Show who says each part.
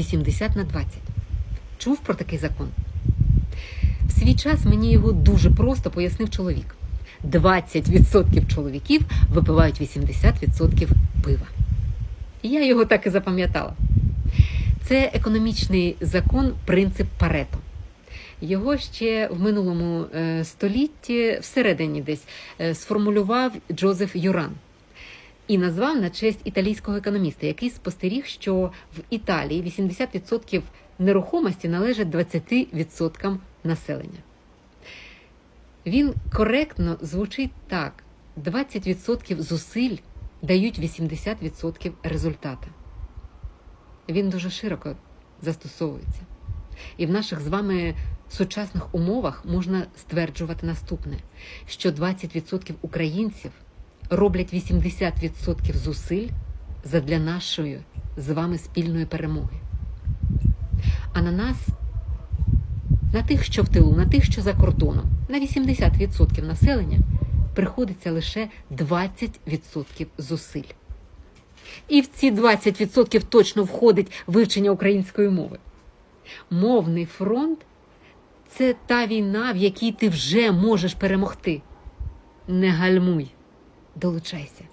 Speaker 1: 80 на 20. Чув про такий закон? В свій час мені його дуже просто пояснив чоловік. 20% чоловіків випивають 80% пива. І я його так і запам'ятала. Це економічний закон, принцип Парето. Його ще в минулому е, столітті, всередині десь, е, сформулював Джозеф Юран і назвав на честь італійського економіста, який спостеріг, що в Італії 80% нерухомості належать 20% населення. Він коректно звучить так: 20% зусиль дають 80% результата. Він дуже широко застосовується. І в наших з вами сучасних умовах можна стверджувати наступне: що 20% українців роблять 80% зусиль задля нашої з вами спільної перемоги. А на нас, на тих, що в тилу, на тих, що за кордоном, на 80% населення приходиться лише 20% зусиль. І в ці 20% точно входить вивчення української мови. Мовний фронт це та війна, в якій ти вже можеш перемогти. Не гальмуй, долучайся.